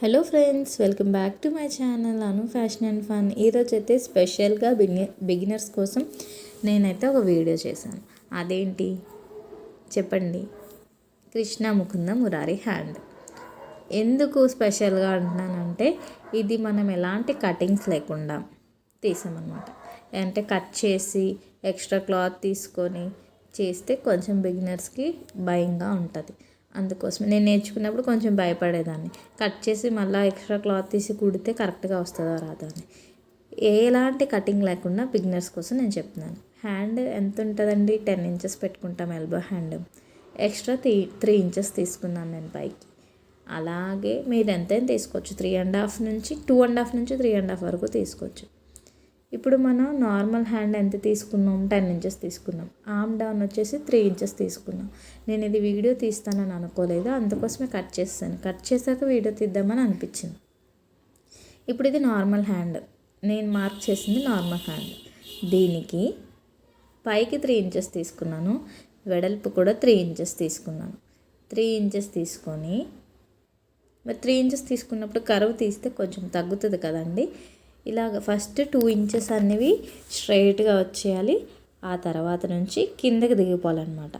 Hello friends welcome back to my channel Anu fashion and fun. ఈరోజు అయితే స్పెషల్గా బిగి beginners కోసం నేనైతే ఒక వీడియో చేశాను. అదేంటి? చెప్పండి. కృష్ణ ముకుంద మురారి హ్యాండ్. ఎందుకు స్పెషల్గా అంటున్నానంటే ఇది మనం ఎలాంటి కటింగ్స్ లేకుండా తీసామన్నమాట. అంటే కట్ చేసి ఎక్స్ట్రా క్లాత్ తీసుకొని చేస్తే కొంచెం బిగినర్స్కి భయంగా ఉంటుంది. అందుకోసం నేను నేర్చుకున్నప్పుడు కొంచెం భయపడేదాన్ని. కట్ చేసి మళ్ళీ ఎక్స్ట్రా క్లాత్ తీసి కుడితే కరెక్ట్గా వస్తుందో రాదో అని. ఎలాంటి కటింగ్ లేకుండా బిగినర్స్ కోసం నేను చెప్తున్నాను. హ్యాండ్ ఎంత ఉంటుందండి? టెన్ ఇంచెస్ పెట్టుకుంటాం elbow hand. Extra three three inches తీసుకున్నాను నేను పైకి. అలాగే మీరు ఎంతైనా తీసుకోవచ్చు. త్రీ అండ్ హాఫ్ నుంచి టూ అండ్ హాఫ్ నుంచి త్రీ అండ్ హాఫ్ వరకు తీసుకోవచ్చు. ఇప్పుడు మనం నార్మల్ హ్యాండ్ ఎంత తీసుకున్నాం? టెన్ ఇంచెస్ తీసుకున్నాం. ఆమ్ డౌన్ వచ్చేసి త్రీ ఇంచెస్ తీసుకున్నాం. నేను ఇది వీడియో తీస్తానని అనుకోలేదు. అందుకోసమే కట్ చేస్తాను. కట్ చేశాక వీడియో తీద్దామని అనిపించింది. ఇప్పుడు ఇది నార్మల్ హ్యాండ్. నేను మార్క్ చేసింది నార్మల్ హ్యాండ్. దీనికి పైకి త్రీ ఇంచెస్ తీసుకున్నాను. వెడల్పు కూడా త్రీ ఇంచెస్ తీసుకున్నాను. త్రీ ఇంచెస్ తీసుకొని మరి త్రీ ఇంచెస్ తీసుకున్నప్పుడు కరువు తీస్తే కొంచెం తగ్గుతుంది కదండి. ఇలాగ ఫస్ట్ టూ ఇంచెస్ అనేవి స్ట్రైట్గా వచ్చేయాలి. ఆ తర్వాత నుంచి కిందకి దిగిపోవాలన్నమాట.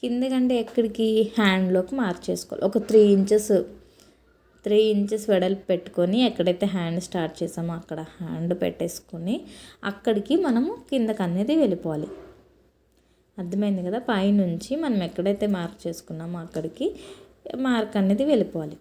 కిందకంటే ఎక్కడికి? హ్యాండ్లోకి మార్చేసుకోవాలి. ఒక త్రీ ఇంచెస్ త్రీ ఇంచెస్ వెడల్పు పెట్టుకొని ఎక్కడైతే హ్యాండ్ స్టార్ట్ చేసామో అక్కడ హ్యాండ్ పెట్టేసుకొని అక్కడికి మనము కిందకి అనేది వెళ్ళిపోవాలి. అర్థమైంది కదా? పైనుంచి మనం ఎక్కడైతే మార్క్ చేసుకున్నామో అక్కడికి మార్క్ అనేది వెళ్ళిపోవాలి.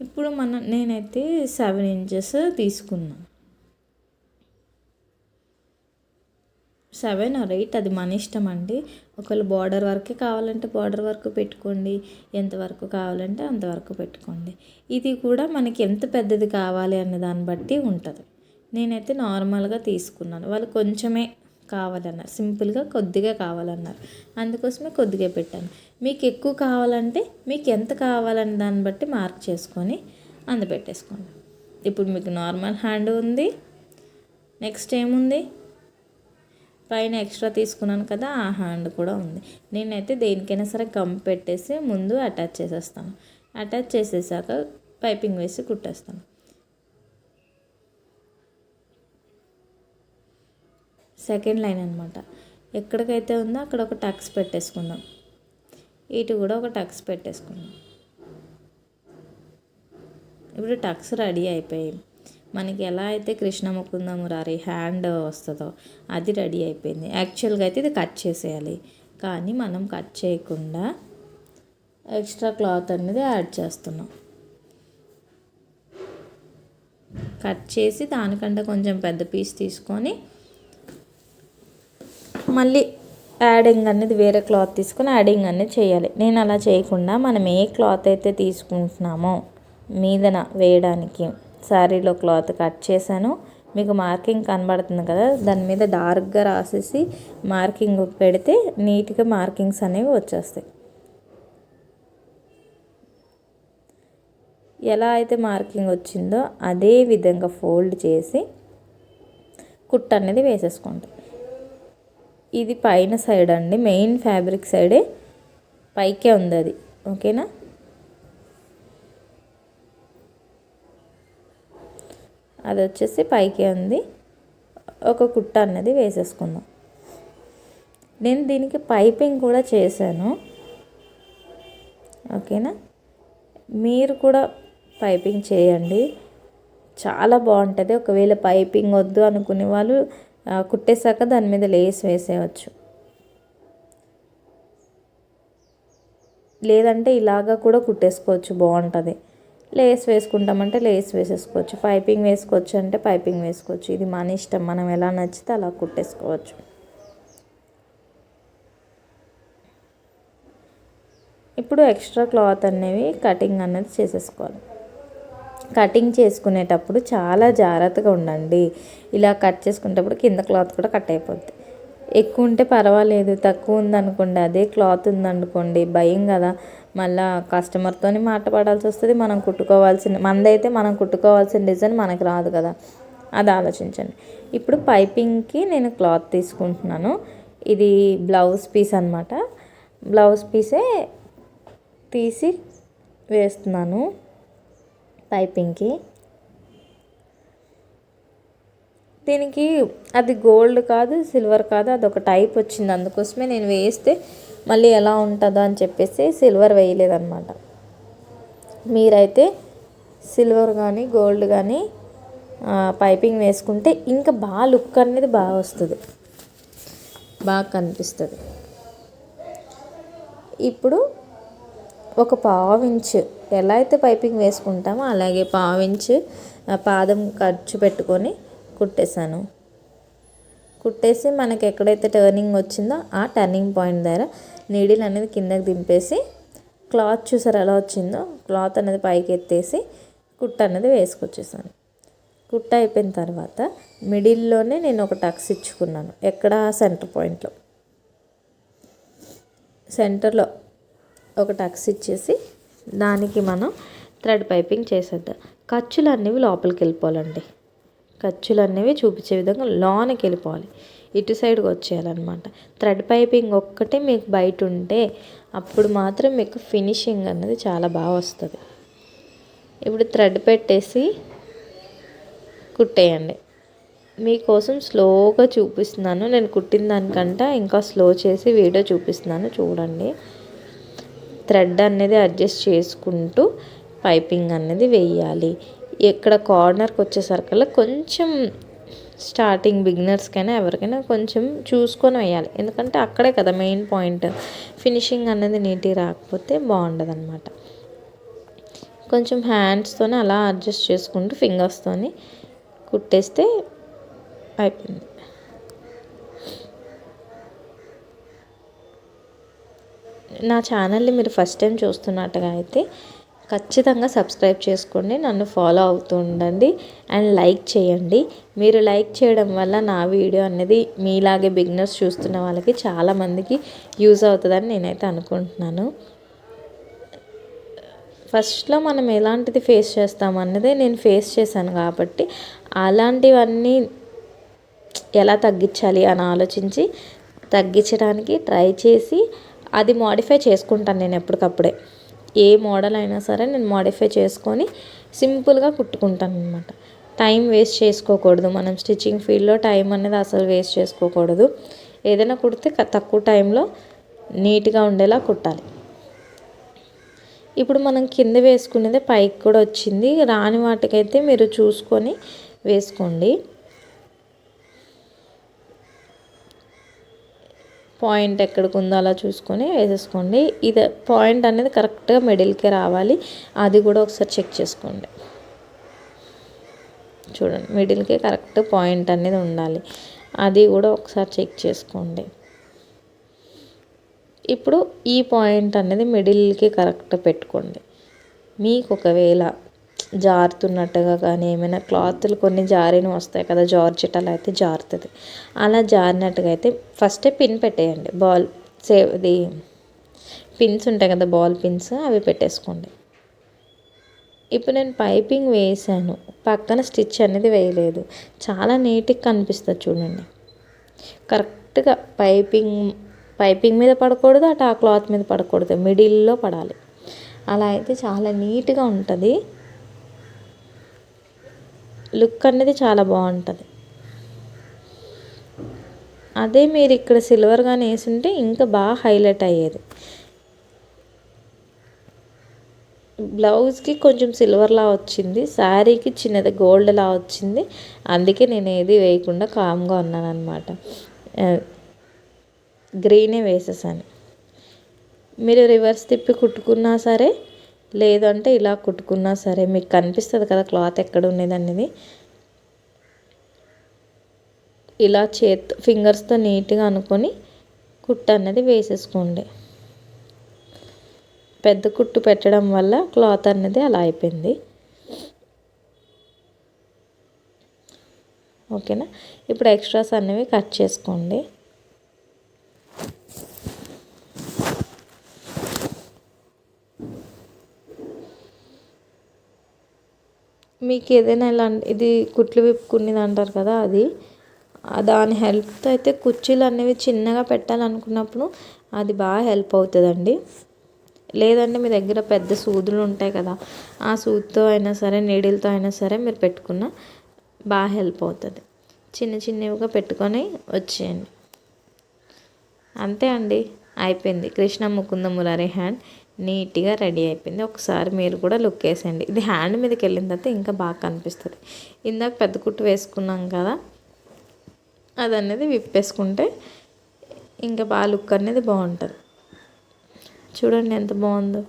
ఇప్పుడు మనం నేనైతే సెవెన్ ఇంచెస్ తీసుకున్నాను సెవెన్ ఆర్ ఎయిట్ అది మన ఇష్టం అండి. ఒకవేళ బార్డర్ వరకే కావాలంటే బార్డర్ వరకు పెట్టుకోండి. ఎంతవరకు కావాలంటే అంతవరకు పెట్టుకోండి. ఇది కూడా మనకి ఎంత పెద్దది కావాలి అనే దాన్ని బట్టి ఉంటుంది. నేనైతే నార్మల్గా తీసుకున్నాను. వాళ్ళు కొంచెమే కావాలన్నారు. సింపుల్గా కొద్దిగా కావాలన్నారు. అందుకోసమే కొద్దిగా పెట్టాను. మీకు ఎక్కువ కావాలంటే మీకు ఎంత కావాలని దాన్ని బట్టి మార్క్ చేసుకొని అందపెట్టేసుకోండి ఇప్పుడు మీకు నార్మల్ హ్యాండ్ ఉంది. నెక్స్ట్ ఏముంది? పైన ఎక్స్ట్రా తీసుకున్నాను కదా ఆ హ్యాండ్ కూడా ఉంది. నేనైతే దేనికైనా సరే గమ్ పెట్టేసి ముందు అటాచ్ చేసేస్తాను. అటాచ్ చేసేసాక పైపింగ్ వేసి కుట్టేస్తాను. సెకండ్ లైన్ అనమాట ఎక్కడికైతే ఉందో అక్కడ ఒక టక్స్ పెట్టేసుకుందాం. ఇటు కూడా ఒక టక్స్ పెట్టేసుకుందాం. ఇప్పుడు టక్స్ రెడీ అయిపోయాయి మనకి ఎలా అయితే కృష్ణ ముకుంద మురారి హ్యాండ్ వస్తుందో అది రెడీ అయిపోయింది. యాక్చువల్గా అయితే ఇది కట్ చేసేయాలి. కానీ మనం కట్ చేయకుండా ఎక్స్ట్రా క్లాత్ అనేది యాడ్ చేస్తున్నాం. కట్ చేసి దానికంటే కొంచెం పెద్ద పీస్ తీసుకొని మళ్ళీ యాడింగ్ అనేది వేరే క్లాత్ తీసుకొని యాడింగ్ అనేది చేయాలి. నేను అలా చేయకుండా మనం ఏ క్లాత్ అయితే తీసుకుంటున్నామో మీదన వేయడానికి. శారీలో క్లాత్ కట్ చేశాను. మీకు మార్కింగ్ కనబడుతుంది కదా దాని మీద డార్క్గా రాసేసి మార్కింగ్ పెడితే నీట్గా మార్కింగ్స్ అనేవి వచ్చేస్తాయి. ఎలా అయితే మార్కింగ్ వచ్చిందో అదే విధంగా ఫోల్డ్ చేసి కుట్ అనేది వేసేసుకోండి. ఇది పైన సైడ్ అండి మెయిన్ ఫ్యాబ్రిక్ సైడే పైకే ఉంది అది. ఓకేనా? అది వచ్చేసి పైకి ఉంది ఒక కుట్ట అన్నది వేసేసుకుందాం. నేను దీనికి పైపింగ్ కూడా చేశాను. ఓకేనా? మీరు కూడా పైపింగ్ చేయండి. చాలా బాగుంటుంది. ఒకవేళ పైపింగ్ వద్దు అనుకునే వాళ్ళు కుట్టేశాక దాని మీద లేస్ వేసేయచ్చు. లేదంటే ఇలాగా కూడా కుట్టేసుకోవచ్చు. బాగుంటుంది. లేస్ వేసుకుంటామంటే లేస్ వేసేసుకోవచ్చు. పైపింగ్ వేసుకోవచ్చు అంటే పైపింగ్ వేసుకోవచ్చు. ఇది మన ఇష్టం. మనం ఎలా నచ్చితే అలా కుట్టేసుకోవచ్చు. ఇప్పుడు ఎక్స్ట్రా క్లాత్ అనేవి కటింగ్ అనేది చేసేసుకోవాలి. కటింగ్ చేసుకునేటప్పుడు చాలా జాగ్రత్తగా ఉండండి. ఇలా కట్ చేసుకునేటప్పుడు కింద క్లాత్ కూడా కట్ అయిపోద్ది. ఎక్కువ ఉంటే పర్వాలేదు తక్కువ ఉందనుకోండి అదే క్లాత్ ఉందనుకోండి భయం కదా. మళ్ళీ కస్టమర్తో మాట పడాల్సి వస్తుంది మనం కుట్టుకోవాల్సిన మందైతే మనం కుట్టుకోవాల్సిన డిజైన్ మనకు రాదు కదా. అది ఆలోచించండి. ఇప్పుడు పైపింగ్కి నేను క్లాత్ తీసుకుంటున్నాను. ఇది బ్లౌజ్ పీస్ అనమాట బ్లౌజ్ పీసే తీసి వేస్తున్నాను పైపింగ్కి. దీనికి అది గోల్డ్ కాదు సిల్వర్ కాదు అది ఒక టైప్ వచ్చింది. అందుకోసమే నేను వేస్తే మళ్ళీ ఎలా ఉంటుందో అని చెప్పేసి సిల్వర్ వేయలేదన్నమాట. మీరైతే సిల్వర్ కానీ గోల్డ్ కానీ పైపింగ్ వేసుకుంటే ఇంకా బాగా లుక్ అనేది బాగా వస్తుంది. బాగా కనిపిస్తుంది. ఇప్పుడు ఒక పావు ఇంచు ఎలా అయితే పైపింగ్ వేసుకుంటామో అలాగే పావు ఇంచు పాదం ఖర్చు పెట్టుకొని కుట్టేశాను. కుట్టేసి మనకి ఎక్కడైతే టర్నింగ్ వచ్చిందో ఆ టర్నింగ్ పాయింట్ దగ్గర నీడిల్ అనేది కిందకి దింపేసి క్లాత్ చూసారు ఎలా వచ్చిందో? క్లాత్ అనేది పైకి ఎత్తేసి కుట్ట అనేది వేసుకొచ్చేసాను. కుట్ట అయిపోయిన తర్వాత మిడిల్లోనే నేను ఒక టక్స్ ఇచ్చుకున్నాను ఎక్కడ సెంటర్ పాయింట్లో సెంటర్లో ఒక టక్స్ ఇచ్చేసి దానికి మనం థ్రెడ్ పైపింగ్ చేసేద్దాం. ఖర్చులు అనేవి లోపలికి వెళ్ళిపోవాలండి. ఖర్చులు అనేవి చూపించే విధంగా లోనికి వెళ్ళిపోవాలి. ఇటు సైడ్కి వచ్చేయాలన్నమాట. థ్రెడ్ పైపింగ్ ఒక్కటే మీకు బయట ఉంటే అప్పుడు మాత్రం మీకు ఫినిషింగ్ అనేది చాలా బాగా వస్తుంది. ఇప్పుడు థ్రెడ్ పెట్టేసి కుట్టేయండి. మీకోసం స్లోగా చూపిస్తున్నాను. నేను కుట్టిన దానికంటే ఇంకా స్లో చేసి వీడియో చూపిస్తున్నాను. చూడండి. థ్రెడ్ అనేది అడ్జస్ట్ చేసుకుంటూ పైపింగ్ అనేది వేయాలి. ఎక్కడ కార్నర్కి వచ్చేసరికల్లా కొంచెం స్టార్టింగ్ బిగినర్స్కైనా ఎవరికైనా కొంచెం చూసుకొని వేయాలి. ఎందుకంటే అక్కడే కదా మెయిన్ పాయింట్. ఫినిషింగ్ అనేది నీట్గా రాకపోతే బాగుండదు అనమాట కొంచెం హ్యాండ్స్తోనే అలా అడ్జస్ట్ చేసుకుంటూ ఫింగర్స్తోని కుట్టేస్తే అయిపోయింది. నా ఛానల్ని మీరు ఫస్ట్ టైం చూస్తున్నట్టుగా అయితే ఖచ్చితంగా సబ్స్క్రైబ్ చేసుకోండి నన్ను ఫాలో అవుతూ ఉండండి అండ్ లైక్ చేయండి. మీరు లైక్ చేయడం వల్ల నా వీడియో అనేది మీలాగే బిగినర్స్ చూస్తున్న వాళ్ళకి చాలామందికి యూజ్ అవుతుందని నేనైతే అనుకుంటున్నాను. ఫస్ట్లో మనం ఎలాంటిది ఫేస్ చేస్తాం అన్నదే నేను ఫేస్ చేశాను కాబట్టి అలాంటివన్నీ ఎలా తగ్గించాలి అని ఆలోచించి తగ్గించడానికి ట్రై చేసి అది మోడిఫై చేసుకుంటాను నేను ఎప్పటికప్పుడే. ఏ మోడల్ అయినా సరే నేను మోడిఫై చేసుకొని సింపుల్గా కుట్టుకుంటాను అనమాట టైం వేస్ట్ చేసుకోకూడదు. మనం స్టిచ్చింగ్ ఫీల్డ్లో టైం అనేది అసలు వేస్ట్ చేసుకోకూడదు. ఏదైనా కుడితే తక్కువ టైంలో నీట్గా ఉండేలా కుట్టాలి. ఇప్పుడు మనం కింద వేసుకునేది పైకి కూడా వచ్చింది. రాని వాటికైతే మీరు చూసుకొని వేసుకోండి. పాయింట్ ఎక్కడికి ఉందో అలా చూసుకొని వేసేసుకోండి. ఇది పాయింట్ అనేది కరెక్ట్గా మిడిల్కి రావాలి. అది కూడా ఒకసారి చెక్ చేసుకోండి. చూడండి మిడిల్కి కరెక్ట్ పాయింట్ అనేది ఉండాలి. అది కూడా ఒకసారి చెక్ చేసుకోండి. ఇప్పుడు ఈ పాయింట్ అనేది మిడిల్కి కరెక్ట్ పెట్టుకోండి. మీకు ఒకవేళ జారుతున్నట్టుగా కానీ ఏమైనా క్లాత్లు కొన్ని జారిన వస్తాయి కదా జార్జెట్ అయితే జారుతుంది. అలా జారినట్టుగా అయితే ఫస్టే పిన్ పెట్టేయండి. బాల్ సేవ్ ఇది పిన్స్ ఉంటాయి కదా బాల్ పిన్స్ అవి పెట్టేసుకోండి. ఇప్పుడు నేను పైపింగ్ వేసాను. పక్కన స్టిచ్ అనేది వేయలేదు. చాలా నీట్గా కనిపిస్తుంది చూడండి. కరెక్ట్గా పైపింగ్ పైపింగ్ మీద పడకూడదు అటు ఆ క్లాత్ మీద పడకూడదు. మిడిల్లో పడాలి. అలా అయితే చాలా నీట్గా ఉంటుంది. లుక్ అనేది చాలా బాగుంటుంది. అదే మీరు ఇక్కడ సిల్వర్ కానీ వేసుంటే ఇంకా బాగా హైలైట్ అయ్యేది. బ్లౌజ్కి కొంచెం సిల్వర్లా వచ్చింది శారీకి చిన్నది గోల్డ్లా వచ్చింది. అందుకే నేను ఏది వేయకుండా కామ్గా ఉన్నాను అనమాట గ్రీనే వేసేసాను. మీరు రివర్స్ తిప్పి కుట్టుకున్నా సరే లేదంటే ఇలా కుట్టుకున్నా సరే మీకు కనిపిస్తుంది కదా క్లాత్ ఎక్కడ ఉండేది అనేది. ఇలా చేత్ ఫింగర్స్తో నీట్గా అనుకొని కుట్టు అనేది వేసేసుకోండి. పెద్ద కుట్టు పెట్టడం వల్ల క్లాత్ అనేది అలా అయిపోయింది. ఓకేనా? ఇప్పుడు ఎక్స్ట్రాస్ అనేవి కట్ చేసుకోండి. మీకు ఏదైనా ఇలా ఇది కుట్లు విప్పుకునేది అంటారు కదా అది దాని హెల్ప్తో అయితే కుర్చీలు అనేవి చిన్నగా పెట్టాలనుకున్నప్పుడు అది బాగా హెల్ప్ అవుతుందండి. లేదంటే మీ దగ్గర పెద్ద సూదులు ఉంటాయి కదా ఆ సూదితో అయినా సరే నీడిల్తో అయినా సరే మీరు పెట్టుకున్న బాగా హెల్ప్ అవుతుంది. చిన్న చిన్నవిగా పెట్టుకొని వచ్చేయండి. అంతే అండి. అయిపోయింది. కృష్ణ ముకుంద మురారి హ్యాండ్ నీట్గా రెడీ అయిపోయింది. ఒకసారి మీరు కూడా లుక్ వేసేయండి. ఇది హ్యాండ్ మీదకి వెళ్ళిన తర్వాత ఇంకా బాగా కనిపిస్తుంది. ఇందాక పెద్ద కుట్టు వేసుకున్నాం కదా అది అనేది విప్పేసుకుంటే ఇంకా బాగా లుక్ అనేది బాగుంటుంది. చూడండి ఎంత బాగుందో.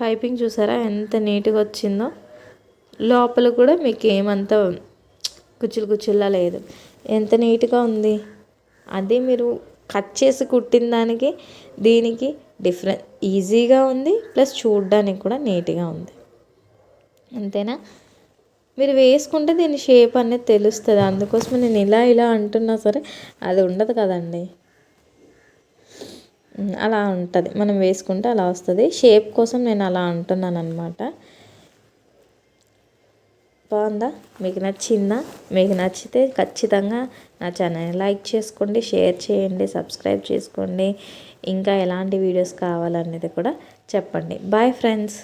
పైపింగ్ చూసారా? ఎంత నీట్గా వచ్చిందో. లోపల కూడా మీకు ఏమంత కుచ్చులు కుచ్చుల్లా లేదు. ఎంత నీట్గా ఉంది. అది మీరు కట్ చేసి కుట్టిన దానికి దీనికి డిఫరెంట్ ఈజీగా ఉంది ప్లస్ చూడడానికి కూడా నీట్గా ఉంది. అంతేనా? మీరు వేసుకుంటే దీని షేప్ అనేది తెలుస్తుంది. అందుకోసం నేను ఇలా ఇలా అంటున్నా సరే అది ఉండదు కదండి. అలా ఉంటుంది. మనం వేసుకుంటే అలా వస్తుంది. షేప్ కోసం నేను అలా అంటున్నాను అనమాట బాగుందా? మీకు నచ్చిందా? మీకు నచ్చితే ఖచ్చితంగా నా ఛానల్ లైక్ చేసుకోండి షేర్ చేయండి సబ్స్క్రైబ్ చేసుకోండి. ఇంకా ఎలాంటి వీడియోస్ కావాలనేది కూడా చెప్పండి. Bye friends.